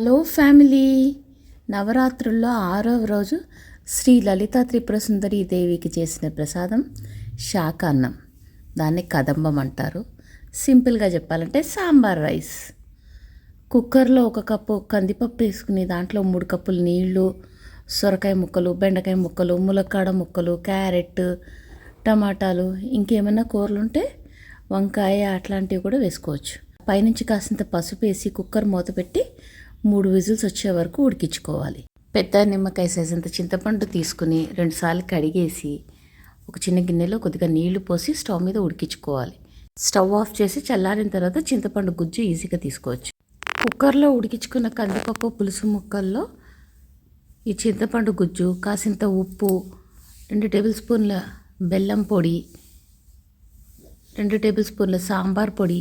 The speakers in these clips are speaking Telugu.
Hello family. నవరాత్రుల్లో ఆరవ రోజు శ్రీ లలితా త్రిపుర సుందరి దేవికి చేసిన ప్రసాదం శాకాన్నం. దాన్ని కదంబం అంటారు. సింపుల్గా చెప్పాలంటే సాంబార్ రైస్. కుక్కర్లో ఒక కప్పు కందిపప్పు వేసుకుని దాంట్లో మూడు కప్పులు నీళ్ళు సొరకాయ ముక్కలు బెండకాయ ముక్కలు ములక్కాడ ముక్కలు క్యారెట్ టమాటాలు ఇంకేమైనా కూరలు ఉంటే వంకాయ అట్లాంటివి కూడా వేసుకోవచ్చు. పైనుంచి కాసింత పసుపు వేసి కుక్కర్ మూత పెట్టి మూడు విజిల్స్ వచ్చే వరకు ఉడికించుకోవాలి. పెద్ద నిమ్మకాయ సైజ్ అంత చింతపండు తీసుకుని రెండుసార్లు కడిగేసి ఒక చిన్న గిన్నెలో కొద్దిగా నీళ్ళు పోసి స్టవ్ మీద ఉడికించుకోవాలి. స్టవ్ ఆఫ్ చేసి చల్లారిన తర్వాత చింతపండు గుజ్జు ఈజీగా తీసుకోవచ్చు. కుక్కర్లో ఉడికించుకున్న కందిపప్పు పులుసు ముక్కల్లో ఈ చింతపండు గుజ్జు కాసింత ఉప్పు రెండు టేబుల్ స్పూన్ల బెల్లం పొడి రెండు టేబుల్ స్పూన్ల సాంబార్ పొడి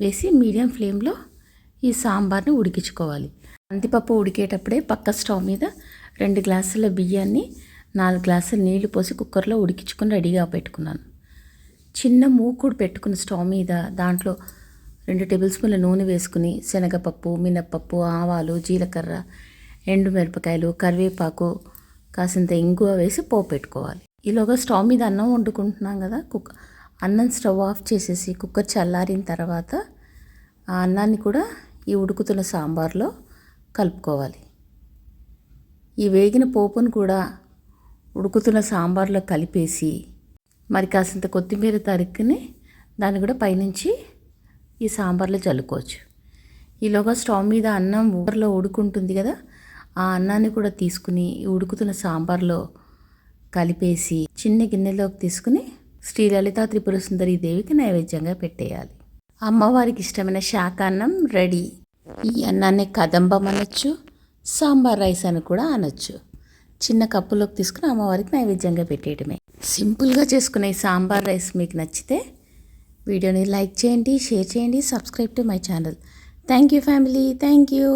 వేసి మీడియం ఫ్లేమ్లో ఈ సాంబార్ని ఉడికించుకోవాలి. కందిపప్పు ఉడికేటప్పుడే పక్క స్టవ్ మీద రెండు గ్లాసుల బియ్యాన్ని నాలుగు గ్లాసుల నీళ్ళు పోసి కుక్కర్లో ఉడికించుకొని రెడీగా పెట్టుకున్నాను. చిన్న మూకుడు పెట్టుకున్న స్టవ్ మీద దాంట్లో రెండు టేబుల్ స్పూన్ల నూనె వేసుకుని శనగపప్పు మినప్పప్పు ఆవాలు జీలకర్ర ఎండుమిరపకాయలు కరివేపాకు కాసింత ఇంగువ వేసి పోపు పెట్టుకోవాలి. ఈలోగా స్టవ్ మీద అన్నం వండుకుంటున్నాం కదా కుక్ అన్నం స్టవ్ ఆఫ్ చేసేసి కుక్కర్ చల్లారిన తర్వాత ఆ అన్నాన్ని కూడా ఈ ఉడుకుతున్న సాంబార్లో కలుపుకోవాలి. ఈ వేగిన పోపును కూడా ఉడుకుతున్న సాంబార్లో కలిపేసి మరి కాసింత కొత్తిమీర తరుక్కుని దాన్ని కూడా పైనుంచి ఈ సాంబార్లో చల్లుకోవచ్చు. ఈలోగా స్టవ్ మీద అన్నం ఊరలో ఉడుకుంటుంది కదా ఆ అన్నాన్ని కూడా తీసుకుని ఈ ఉడుకుతున్న సాంబార్లో కలిపేసి చిన్న గిన్నెలోకి తీసుకుని శ్రీ లలితా త్రిపుర సుందరి దేవికి నైవేద్యంగా పెట్టేయాలి. అమ్మవారికి ఇష్టమైన శాకాన్నం రెడీ. ఈ అన్నాన్ని కదంబం అనొచ్చు సాంబార్ రైస్ అని కూడా అనొచ్చు. చిన్న కప్పులోకి తీసుకుని అమ్మవారికి నైవేద్యంగా పెట్టేయడమే సింపుల్గా చేసుకునే ఈ సాంబార్ రైస్ మీకు నచ్చితే వీడియోని లైక్ చేయండి షేర్ చేయండి subscribe to my channel. Thank you family thank you